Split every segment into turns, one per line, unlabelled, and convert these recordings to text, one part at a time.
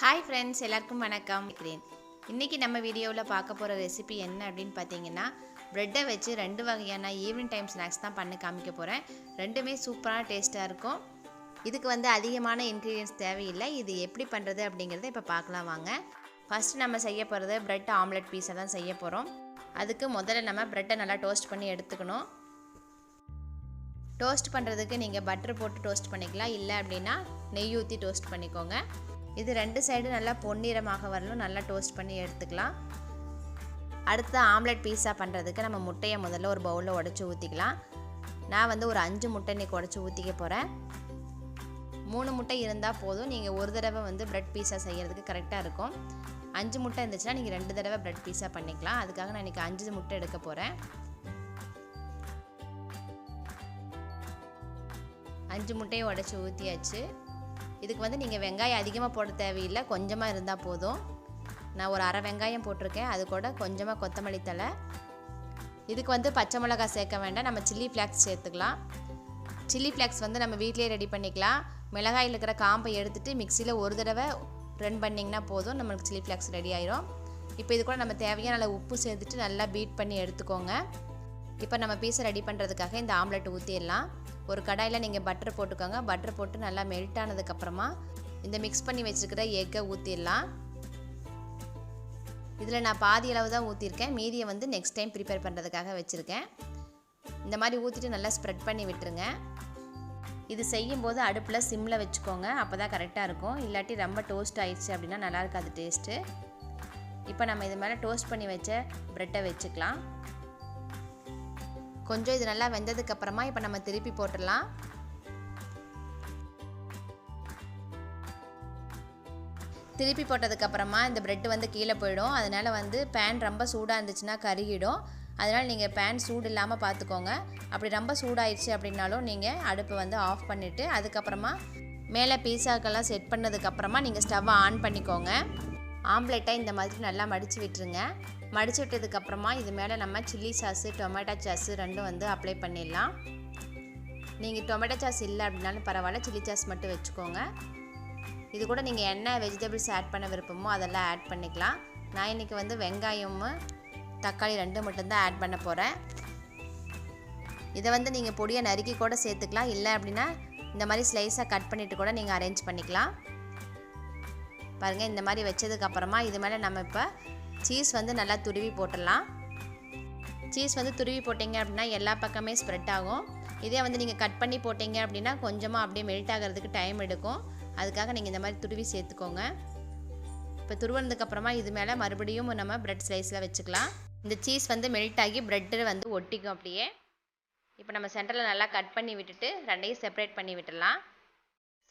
Hi friends எல்லாருக்கும் வணக்கம். இருக்கிறேன் இன்றைக்கி நம்ம வீடியோவில் பார்க்க போகிற ரெசிபி என்ன அப்படின்னு பார்த்தீங்கன்னா ப்ரெட்டை வச்சு ரெண்டு வகையான ஈவினிங் டைம் ஸ்நாக்ஸ் தான் பண்ணி காமிக்க போகிறேன் ரெண்டுமே சூப்பரான டேஸ்ட்டாக இருக்கும். இதுக்கு வந்து அதிகமான இன்க்ரீடியன்ஸ் தேவையில்லை. இது எப்படி பண்ணுறது அப்படிங்கிறத இப்போ பார்க்கலாம் வாங்க. ஃபஸ்ட்டு நம்ம செய்ய போகிறது ப்ரெட் ஆம்லெட் பீஸை தான் செய்ய போகிறோம் அதுக்கு முதல்ல நம்ம ப்ரெட்டை நல்லா டோஸ்ட் பண்ணி எடுத்துக்கணும். டோஸ்ட் பண்ணுறதுக்கு நீங்கள் பட்டர் போட்டு டோஸ்ட் பண்ணிக்கலாம். இல்லை அப்படின்னா நெய் ஊற்றி டோஸ்ட் பண்ணிக்கோங்க. இது ரெண்டு சைடு நல்லா பொன்னிறமாக வரலும் நல்லா டோஸ்ட் பண்ணி எடுத்துக்கலாம். அடுத்து ஆம்லெட் பீஸா பண்ணுறதுக்கு நம்ம முட்டையை முதல்ல ஒரு பவுலில் உடச்சி ஊற்றிக்கலாம் நான் வந்து ஒரு அஞ்சு முட்டை இன்றைக்கி உடச்சி ஊற்றிக்க போகிறேன் மூணு முட்டை இருந்தால் போதும். நீங்கள் ஒரு தடவை வந்து ப்ரெட் பீஸா செய்கிறதுக்கு கரெக்டாக இருக்கும். அஞ்சு முட்டை இருந்துச்சுன்னா நீங்கள் ரெண்டு தடவை ப்ரெட் பீஸா பண்ணிக்கலாம். அதுக்காக நான் இன்றைக்கி அஞ்சு முட்டை எடுக்க போகிறேன் அஞ்சு முட்டையை உடச்சி ஊற்றியாச்சு இதுக்கு வந்து நீங்கள் வெங்காயம் அதிகமாக போட தேவையில்லை. கொஞ்சமாக இருந்தால் போதும். நான் ஒரு அரை வெங்காயம் போட்டிருக்கேன். அது கூட கொஞ்சமாக கொத்தமல்லி தலை இதுக்கு வந்து பச்சை மிளகாய் சேர்க்க வேண்டாம். நம்ம சில்லி ஃப்ளாக்ஸ் சேர்த்துக்கலாம். சில்லி ஃப்ளாக்ஸ் வந்து நம்ம வீட்டிலே ரெடி பண்ணிக்கலாம். மிளகாயில் இருக்கிற காம்பை எடுத்துகிட்டு மிக்சியில் ஒரு தடவை ரன் பண்ணிங்கன்னா போதும். நம்மளுக்கு சில்லி ஃப்ளாக்ஸ் ரெடி ஆயிரும். இப்போ இது கூட நம்ம தேவையான நல்லா உப்பு சேர்த்துட்டு நல்லா பீட் பண்ணி எடுத்துக்கோங்க. இப்போ நம்ம பீஸை ரெடி பண்ணுறதுக்காக இந்த ஆம்லெட் ஊற்றிடலாம். ஒரு கடாயில் நீங்கள் பட்டர் போட்டுக்கோங்க. பட்டர் போட்டு நல்லா மெல்ட் ஆனதுக்கப்புறமா இந்த மிக்ஸ் பண்ணி வச்சுருக்கிற எக்கை ஊற்றிடலாம். இதில் நான் பாதி அளவு தான் ஊற்றிருக்கேன். மீதியை வந்து நெக்ஸ்ட் டைம் ப்ரிப்பேர் பண்ணுறதுக்காக வச்சுருக்கேன். இந்த மாதிரி ஊற்றிட்டு நல்லா ஸ்ப்ரெட் பண்ணி விட்டுருங்க. இது செய்யும்போது அடுப்பில் சிம்மில் வச்சுக்கோங்க. அப்போ தான் கரெக்டாக இருக்கும். இல்லாட்டி ரொம்ப டோஸ்ட் ஆயிடுச்சு அப்படின்னா நல்லா இருக்காது டேஸ்ட்டு இப்போ நம்ம இது மேலே டோஸ்ட் பண்ணி வச்ச ப்ரெட்டை வச்சுக்கலாம். கொஞ்சம் இது நல்லா வெந்ததுக்கப்புறமா இப்போ நம்ம திருப்பி போட்டுடலாம். திருப்பி போட்டதுக்கப்புறமா இந்த ப்ரெட் வந்து கீழே போயிடும். அதனால் வந்து பேன் ரொம்ப சூடாக இருந்துச்சுன்னா கருகிடும். அதனால் நீங்கள் பேன் சூடு இல்லாமல் பார்த்துக்கோங்க அப்படி ரொம்ப சூடாயிடுச்சு அப்படின்னாலும் நீங்கள் அடுப்பை வந்து ஆஃப் பண்ணிவிட்டு அதுக்கப்புறமா மேலே பீஸாக்கெல்லாம் செட் பண்ணதுக்கப்புறமா நீங்கள் ஸ்டவ்வை ஆன் பண்ணிக்கோங்க. ஆம்லெட்டை இந்த மாதிரி நல்லா மடித்து விட்டுருங்க. மடித்து விட்டதுக்கப்புறமா இது மேலே நம்ம சில்லி சாஸு டொமேட்டோ சாஸு ரெண்டும் வந்து அப்ளை பண்ணிடலாம். நீங்கள் டொமேட்டோ சாஸ் இல்லை அப்படின்னாலும் பரவாயில்ல சில்லி சாஸ் மட்டும் வச்சுக்கோங்க. இது கூட நீங்கள் என்ன வெஜிடபிள்ஸ் ஆட் பண்ண விருப்பமோ அதெல்லாம் ஆட் பண்ணிக்கலாம். நான் இன்றைக்கி வந்து வெங்காயமும் தக்காளி ரெண்டு மட்டும்தான் ஆட் பண்ண போகிறேன் இதை வந்து நீங்கள் பொடியை நறுக்கி கூட சேர்த்துக்கலாம். இல்லை அப்படின்னா இந்த மாதிரி ஸ்லைஸாக கட் பண்ணிவிட்டு கூட நீங்கள் அரேஞ்ச் பண்ணிக்கலாம். பாருங்கள் இந்த மாதிரி வச்சதுக்கப்புறமா இது மேலே நம்ம இப்போ சீஸ் வந்து நல்லா துருவி போட்டுடலாம். சீஸ் வந்து துருவி போட்டிங்க அப்படின்னா எல்லா பக்கமே ஸ்ப்ரெட் ஆகும். இதே வந்து நீங்கள் கட் பண்ணி போட்டிங்க அப்படின்னா கொஞ்சமாக அப்படியே மெல்ட் ஆகிறதுக்கு டைம் எடுக்கும். அதுக்காக நீங்கள் இந்த மாதிரி துருவி சேர்த்துக்கோங்க. இப்போ துருவனதுக்கப்புறமா இது மேலே மறுபடியும் நம்ம ப்ரெட் ஸ்லைஸில் வச்சுக்கலாம். இந்த சீஸ் வந்து மெல்ட் ஆகி ப்ரெட்டு வந்து ஒட்டிக்கும் அப்படியே. இப்போ நம்ம சென்டரில் நல்லா கட் பண்ணி விட்டுட்டு ரெண்டையும் செப்பரேட் பண்ணி விட்டுடலாம்.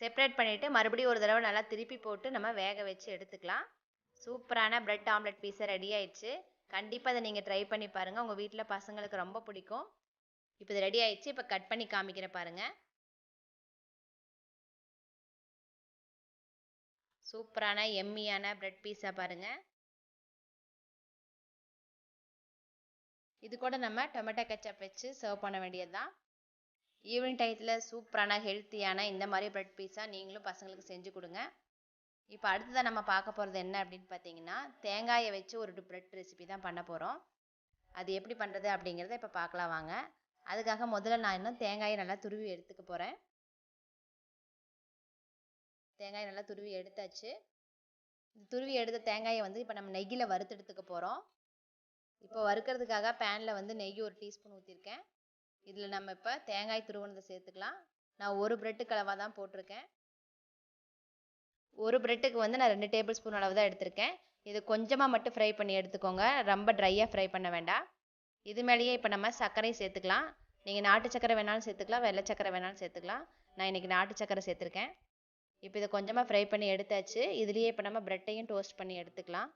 செப்பரேட் பண்ணிவிட்டு மறுபடியும் ஒரு தடவை நல்லா திருப்பி போட்டு நம்ம வேக வச்சு எடுத்துக்கலாம். சூப்பரான ப்ரெட் ஆம்லெட் பீஸை ரெடி ஆயிடுச்சு. கண்டிப்பாக அதை நீங்கள் ட்ரை பண்ணி பாருங்கள் உங்கள் வீட்டில் பசங்களுக்கு ரொம்ப பிடிக்கும். இப்போ இது ரெடி ஆயிடுச்சு. இப்போ கட் பண்ணி காமிக்கிற பாருங்கள் சூப்பரான எம்மியான ப்ரெட் பீஸாக பாருங்கள் இது கூட நம்ம டொமேட்டோ கெச்சப் வச்சு சர்வ் பண்ண வேண்டியது தான் ஈவினிங் டயத்தில் சூப்பரான ஹெல்த்தியான இந்த மாதிரி ப்ரெட் பீஸாக நீங்களும் பசங்களுக்கு செஞ்சு கொடுங்க. இப்போ அடுத்ததாக நம்ம பார்க்க போகிறது என்ன அப்படின்னு பார்த்தீங்கன்னா தேங்காயை வச்சு ஒரு ப்ரெட் ரெசிபி தான் பண்ண போகிறோம் அது எப்படி பண்ணுறது அப்படிங்கிறத இப்போ பார்க்கலாம் வாங்க. அதுக்காக முதல்ல நான் இன்னும் தேங்காயை நல்லா துருவி எடுத்துக்க போகிறேன் தேங்காயை நல்லா துருவி எடுத்தாச்சு. துருவி எடுத்த தேங்காயை வந்து இப்போ நம்ம நெய்யில் வறுத்தெடுத்துக்க போகிறோம் இப்போ வறுக்கிறதுக்காக பேனில் வந்து நெய் ஒரு டீஸ்பூன் ஊற்றிருக்கேன் இதில் நம்ம இப்போ தேங்காய் துருவனதை சேர்த்துக்கலாம். நான் ஒரு ப்ரெட்டு கலவாக தான் போட்டிருக்கேன். ஒரு பிரெட்டுக்கு வந்து நான் ரெண்டு டேபிள் ஸ்பூன் அளவு தான் எடுத்திருக்கேன். இது கொஞ்சமாக மட்டும் ஃப்ரை பண்ணி எடுத்துக்கோங்க. ரொம்ப ட்ரையாக ஃப்ரை பண்ண வேண்டாம். இது மேலேயே இப்போ நம்ம சர்க்கரை சேர்த்துக்கலாம். நீங்கள் நாட்டு சக்கரை வேணாலும் சேர்த்துக்கலாம். வெள்ளை சக்கரை வேணாலும் சேர்த்துக்கலாம். நான் இன்றைக்கி நாட்டு சக்கரை சேர்த்துருக்கேன். இப்போ இதை கொஞ்சமாக ஃப்ரை பண்ணி எடுத்தாச்சு. இதுலேயே இப்போ நம்ம ப்ரெட்டையும் டோஸ்ட் பண்ணி எடுத்துக்கலாம்.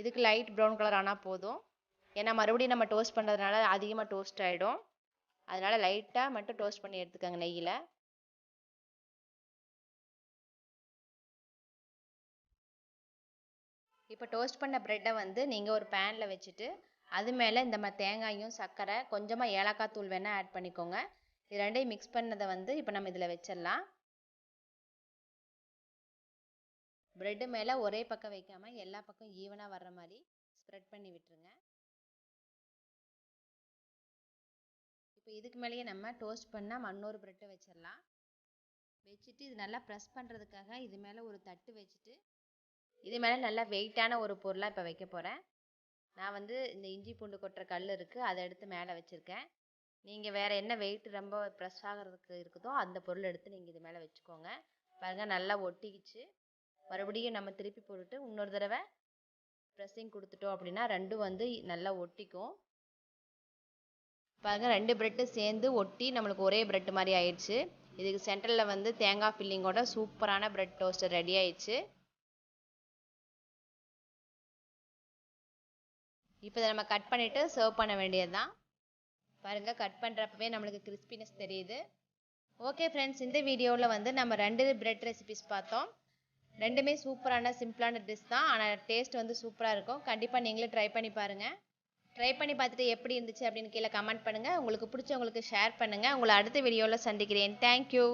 இதுக்கு லைட் ப்ரௌன் கலர் ஆனால் போதும். ஏன்னா மறுபடியும் நம்ம டோஸ்ட் பண்ணுறதுனால அதிகமாக டோஸ்ட் ஆகிடும் அதனால் லைட்டாக மட்டும் டோஸ்ட் பண்ணி எடுத்துக்கோங்க நெய்யில். இப்போ டோஸ்ட் பண்ண ப்ரெட்டை வந்து நீங்கள் ஒரு பேனில் வச்சுட்டு அது மேலே இந்த மாதிரி தேங்காயும் சர்க்கரை கொஞ்சமாக ஏலக்காய் தூள் வேணால் ஆட் பண்ணிக்கோங்க. இது ரெண்டையும் மிக்ஸ் பண்ணதை வந்து இப்போ நம்ம இதில் வச்சிடலாம். ப்ரெட்டு மேலே ஒரே பக்கம் வைக்காமல் எல்லா பக்கம் ஈவனாக வர்ற மாதிரி ஸ்ப்ரெட் பண்ணி விட்டுருங்க. இப்போ இதுக்கு மேலேயே நம்ம டோஸ்ட் பண்ணால் மன்னொரு ப்ரெட்டை வச்சிடலாம் வச்சுட்டு இது நல்லா ப்ரெஸ் பண்ணுறதுக்காக இது மேலே ஒரு தட்டு வச்சுட்டு இது மேலே நல்லா வெயிட்டான ஒரு பொருளாக இப்போ வைக்க போகிறேன் நான் வந்து இந்த இஞ்சி பூண்டு கொட்டுற கல் இருக்குது அதை எடுத்து மேலே வச்சுருக்கேன். நீங்கள் வேறு என்ன வெயிட் ரொம்ப ப்ரெஸ் ஆகிறதுக்கு இருக்குதோ அந்த பொருள் எடுத்து நீங்கள் இது மேலே வச்சுக்கோங்க. பாருங்கள் நல்லா ஒட்டிக்கிச்சு. மறுபடியும் நம்ம திருப்பி போட்டுட்டு இன்னொரு தடவை ப்ரெஸ்ஸிங் கொடுத்துட்டோம் அப்படின்னா ரெண்டும் வந்து நல்லா ஒட்டிக்கும். பாருங்கள் ரெண்டு ப்ரெட்டு சேர்ந்து ஒட்டி நம்மளுக்கு ஒரே ப்ரெட் மாதிரி ஆயிடுச்சு. இதுக்கு சென்டரில் வந்து தேங்காய் ஃபில்லிங்கோட சூப்பரான ப்ரெட் டோஸ்டர் ரெடி ஆயிடுச்சு. இப்போ இதை நம்ம கட் பண்ணிவிட்டு சர்வ் பண்ண வேண்டியது தான் பாருங்கள் கட் பண்ணுறப்பவே நம்மளுக்கு கிறிஸ்பினஸ் தெரியுது. ஓகே ஃப்ரெண்ட்ஸ் இந்த வீடியோவில் வந்து நம்ம ரெண்டு பிரெட் ரெசிபிஸ் பார்த்தோம். ரெண்டுமே சூப்பரான சிம்பிளான டிஷ் தான். ஆனால் டேஸ்ட் வந்து சூப்பராக இருக்கும். கண்டிப்பாக நீங்களும் ட்ரை பண்ணி பாருங்கள் ட்ரை பண்ணி பார்த்துட்டு எப்படி இருந்துச்சு அப்படின்னு கீழே கமெண்ட் பண்ணுங்கள் உங்களுக்கு பிடிச்சவங்களுக்கு ஷேர் பண்ணுங்கள் உங்களை அடுத்த வீடியோவில் சந்திக்கிறேன். தேங்க்யூ